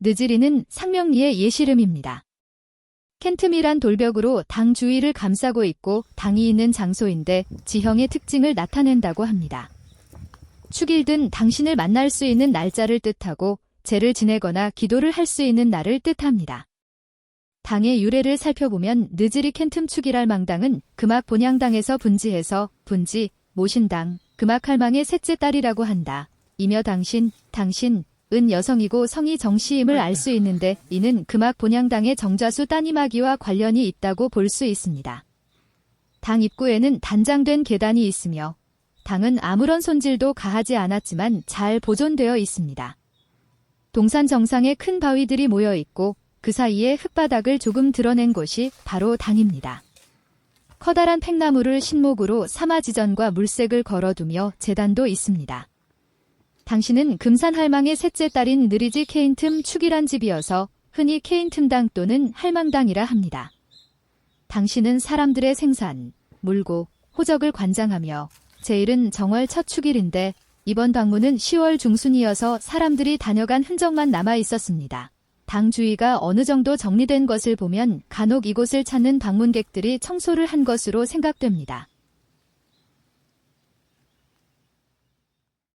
느지리는 상명리의 예시름입니다. 켄트밀한 돌벽으로 당 주위를 감싸고 있고 당이 있는 장소인데 지형의 특징을 나타낸다고 합니다. 축일든 당신을 만날 수 있는 날짜를 뜻하고 제를 지내거나 기도를 할 수 있는 날을 뜻합니다. 당의 유래를 살펴보면 느지리 켄틈 축이랄 망당은 금악 본향당에서 분지해서 분지, 모신당, 금악할망의 셋째 딸이라고 한다. 이며 당신, 당신, 은 여성이고 성이 정씨임을 알 수 있는데 이는 금악 본향당의 정자수 따님아기와 관련이 있다고 볼 수 있습니다. 당 입구에는 단장된 계단이 있으며 당은 아무런 손질도 가하지 않았지만 잘 보존되어 있습니다. 동산 정상에 큰 바위들이 모여 있고 그 사이에 흙바닥을 조금 드러낸 곳이 바로 당입니다. 커다란 팽나무를 신목으로 사마지전과 물색을 걸어두며 재단도 있습니다. 당신은 금산할망의 셋째 딸인 느리지 케인틈 축이란 집이어서 흔히 케인틈당 또는 할망당이라 합니다. 당신은 사람들의 생산, 물고, 호적을 관장하며 제일은 정월 첫 축일인데 이번 방문은 10월 중순이어서 사람들이 다녀간 흔적만 남아 있었습니다. 당 주위가 어느 정도 정리된 것을 보면 간혹 이곳을 찾는 방문객들이 청소를 한 것으로 생각됩니다.